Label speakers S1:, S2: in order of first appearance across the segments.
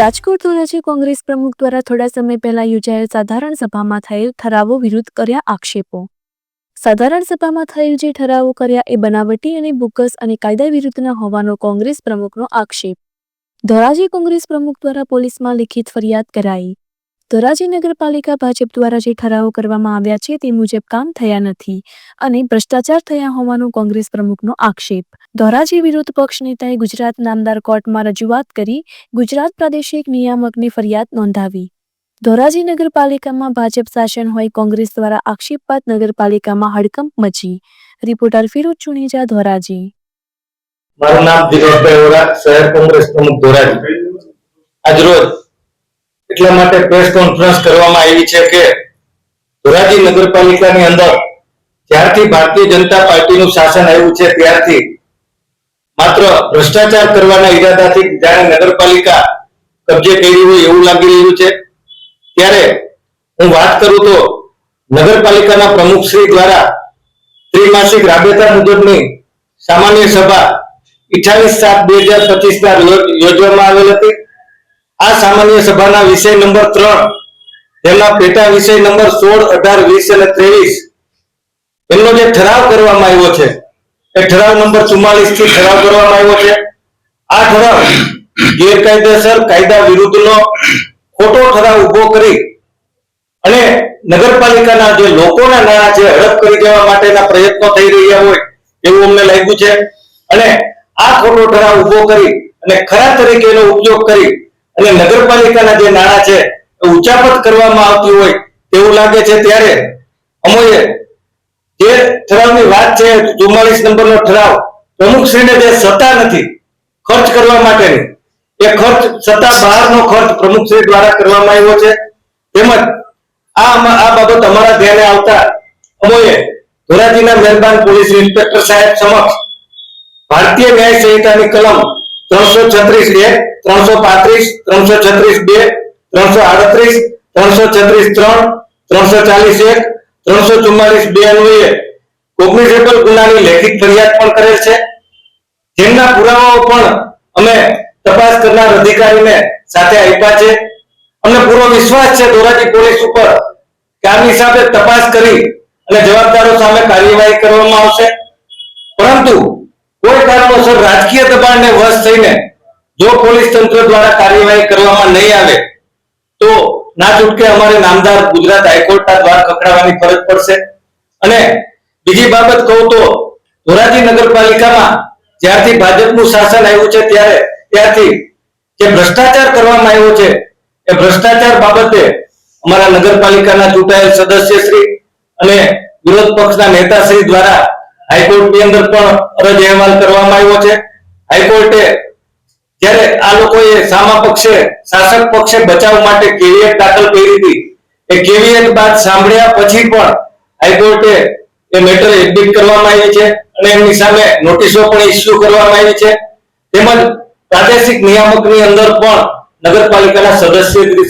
S1: રાજકોટ ધોરાજી કોંગ્રેસ પ્રમુખ દ્વારા થોડા સમય પહેલા યોજાયેલ સાધારણ સભામાં થયેલ ઠરાવો વિરુદ્ધ કર્યા આક્ષેપો. સાધારણ સભામાં થયેલ જે ઠરાવો કર્યા એ બનાવટી અને બોગસ અને કાયદા વિરુદ્ધના હોવાનો કોંગ્રેસ પ્રમુખનો આક્ષેપ. ધોરાજી કોંગ્રેસ પ્રમુખ દ્વારા પોલીસમાં લિખિત ફરિયાદ કરાઈ. ધોરાજી નગરપાલિકા ભાજપ દ્વારા જે ઠરાવો કરવામાં આવ્યા છે તે મુજબ કામ થયા નથી અને ભ્રષ્ટાચાર થયા હોવાનો કોંગ્રેસ પ્રમુખનો આક્ષેપ. ધોરાજી વિરુદ્ધ પક્ષ નેતાએ ગુજરાત નામદાર કોર્ટમાં રજૂઆત કરી ગુજરાત પ્રાદેશિક નિયામકની ફરિયાદ નોંધાવી. ધોરાજી નગરપાલિકામાં ભાજપ શાસન હોય કોંગ્રેસ દ્વારા આક્ષેપ બાદ નગરપાલિકામાં હડકંપ મચી. રિપોર્ટર ફિરોજ ચુનેજા ધોરાજી
S2: મારું નામ દિનેશભાઈ ઓરા શહેર કોંગ્રેસ પ્રમુખ ધોરાજી આજરોજ એટલા માટે પ્રેસ કોન્ફરન્સ કરવામાં આવી છે કે ધોરાજી નગરપાલિકાની અંદર જ્યારથી ભારતીય જનતા પાર્ટીનું શાસન આવ્યું છે, ત્યારથી માત્ર ભ્રષ્ટાચાર કરવાના ઈરાદાથી જાણે નગરપાલિકા કબજે કરી હોય એવું લાગી રહ્યું છે. ત્યારે હું વાત કરું તો નગરપાલિકાના પ્રમુખશ્રી દ્વારા ત્રિમાસિક રાબેતા મુજબની સામાન્ય સભા અઠાવીસ સાત બે હજાર પચીસ ના યોજવામાં આવેલ હતી. આ સામાન્ય સભાના વિષય નંબર ત્રણ જેમના પેટા વિષય નંબર સોળ, અઢાર, વીસ અને ત્રેવીસ, એમનો જે ઠરાવ કરવામાં આવ્યો છે એ ઠરાવ નંબર ચુમ્માલીસથી ઠરાવ કરવામાં આવ્યો છે. આ ઠરાવ ગેરકાયદેસર કાયદા વિરુદ્ધનો ખોટો ઠરાવ ઊભો કરી અને નગરપાલિકાના જે લોકોના નાણાં છે, હડપ કરી દેવા માટેના પ્રયત્નો થઈ રહ્યા હોય એવું અમને લાગ્યું છે. અને આ ખોટો ઠરાવ ઊભો કરી અને ખરા તરીકે એનો ઉપયોગ કરી અને નગરપાલિકાના જે નાણાં છે, એ ઉચાપત કરવામાં આવતી હોય તેવું લાગે છે. ત્યારે અમોએ જે ઠરાવની વાત છે ચુમ્માલીસ નંબરનો ઠરાવ. પ્રમુખશ્રીને જે સત્તા નથી, ખર્ચ કરવા માટેની. એ ખર્ચ, સત્તા બહારનો ખર્ચ પ્રમુખશ્રી દ્વારા કરવામાં આવ્યો છે. તેમજ આ આ બાબત અમારા ધ્યાને આવતા અમોએ ધોરાજીના મહેરબાન પોલીસ ઇન્સ્પેક્ટર સાહેબ સમક્ષ ભારતીય ન્યાય સંહિતાની કલમ ત્રણસો છત્રીસ એક ત્રણસો પાંત્રીસ, ત્રણસો છત્રીસ બે, ત્રણસો આડત્રીસ, ત્રણસો છત્રીસ ત્રણ, ત્રણસો ચાલીસ એક ત્રણસો ચુમ્માલીસ બે અન્વયે કોગ્નિઝેબલ ગુનાની લેખિત ફરિયાદ પણ કરેલ છે. જેમના પુરાવાઓ પણ અમે તપાસ કરનાર અધિકારીને સાથે આપ્યા છે. અમને પૂરો વિશ્વાસ છે ધોરાજી પોલીસ ઉપર કે આની સામે તપાસ કરી અને જવાબદારો સામે કાર્યવાહી કરવામાં આવશે. પરંતુ કોઈ કારણોસર રાજકીય દબાણને વશ થઈને જો પોલીસ તંત્ર દ્વારા કાર્યવાહી કરવામાં નહીં આવે, તો ના છૂટકે અમારે નામદાર ગુજરાત હાઈકોર્ટના દ્વાર ખખડાવવાની ફરજ પડશે. અને બીજી બાબત કહું તો, ધોરાજી નગરપાલિકામાં જ્યારથી ભાજપનું શાસન આવ્યું છે ત્યારે, ત્યારથી જે ભ્રષ્ટાચાર કરવામાં આવ્યો છે, એ ભ્રષ્ટાચાર બાબતે અમારા નગરપાલિકાના ચૂંટાયેલ સદસ્ય શ્રી અને વિરોધ પક્ષના નેતાશ્રી દ્વારા હાઈકોર્ટની અંદર પણ અરજ અહેવાલ કરવામાં આવ્યો છે. હાઈકોર્ટે જ્યારે આ લોકોએ સામા પક્ષે શાસક પક્ષે બચાવ માટે કેવિયત દાખલ કરી હતી. એ કેવિયત બાદ સાંભળ્યા પછી પણ હાઈકોર્ટે એ મેટર એડમિટ કરવામાં આવી છે અને એમની સામે નોટિસો પણ ઇસ્યુ કરવામાં આવી છે. તેમજ પ્રાદેશિક નિયામકની અંદર પણ નગરપાલિકાના સદસ્ય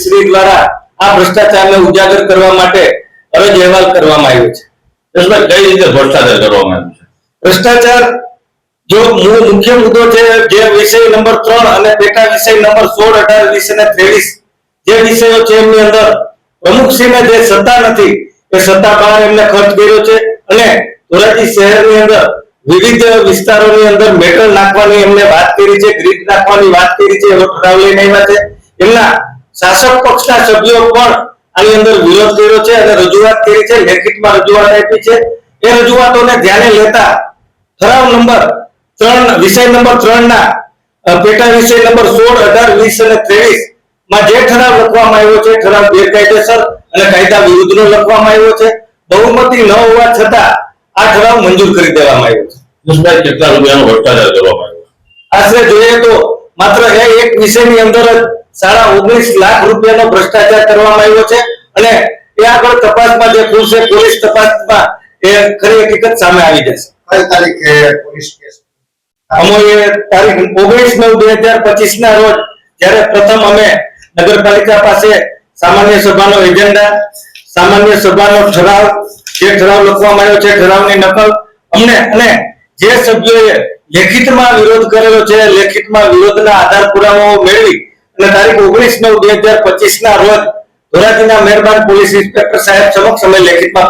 S2: શ્રી દ્વારા આ ભ્રષ્ટાચારને ઉજાગર કરવા માટે અરજ અહેવાલ કરવામાં આવ્યો છે.
S3: કઈ રીતે ભ્રષ્ટાચાર કરવામાં આવ્યું છે?
S2: ભ્રષ્ટાચાર જો મુખ્ય મુદ્દો છે જે વિષય નંબર ત્રણ અને પેટા વિષય નંબર સોળ, અઢાર, વીસ અને ત્રેવીસ, જે વિષયો છે એમની અંદર પ્રમુખશ્રીને જે સત્તા નથી, એ સત્તા બહાર એમને ખર્ચ કર્યો છે અને ધોરાજી શહેરની અંદર વિવિધ વિસ્તારોની અંદર મેટલ નાખવાની એમને વાત કરી છે, ગ્રીડ નાખવાની વાત કરી છે, એવો ઠરાવ લઈને આવ્યા છે. એમના શાસક પક્ષના સભ્યો પણ આની અંદર વિરોધ કર્યો છે અને રજૂઆત કરી છે, લેખિતમાં રજૂઆત આપી છે. એ રજૂઆતોને ધ્યાને લેતા ઠરાવ નંબર ત્રણ વિષય નંબર ત્રણ ના પેટા વિષય નંબર સોળ અઢાર વીસ અને ત્રેવીસમાં જે ઠરાવ લખવામાં આવ્યો છે ઠરાવ ગેરકાયદેસર અને કાયદા વિરુદ્ધનો લખવામાં આવ્યો છે. બહુમતી ન હોવા છતાં આ ઠરાવ મંજૂર કરી દેવામાં આવ્યો છે.
S3: દેશમાં કેટલા રૂપિયાનો ભ્રષ્ટાચાર કરવામાં આવ્યો?
S2: આશરે જોઈએ તો માત્ર એ એક વિષયની અંદર જ સાડા ઓગણીસ લાખ રૂપિયાનો ભ્રષ્ટાચાર કરવામાં આવ્યો છે અને એ આગળ તપાસમાં જે ખુલશે પોલીસ તપાસમાં એ ખરી હકીકત સામે આવી જશે.
S4: કઈ તારીખે પોલીસ કેસ?
S2: અમોએ તારીખ ઓગણીસ નવ બે હજાર પચીસ ના રોજ જ્યારે પ્રથમ અમે નગરપાલિકા પાસે સામાન્ય સભાનો એજન્ડા, સામાન્ય સભાનો ઠરાવ, જે ઠરાવ લખવામાં આવ્યો છે, ઠરાવની નકલ અમને અને જે સભ્યોએ લેખિતમાં વિરોધ કરેલો છે, લેખિતમાં વિરોધના આધાર પુરાવાઓ મેળવી અને તારીખ ઓગણીસ નવ બે હજાર પચીસ ના રોજ ધોરાજીના મહેરબાન પોલીસ ઇન્સ્પેક્ટર સાહેબ સમક્ષ અમે લેખિતમાં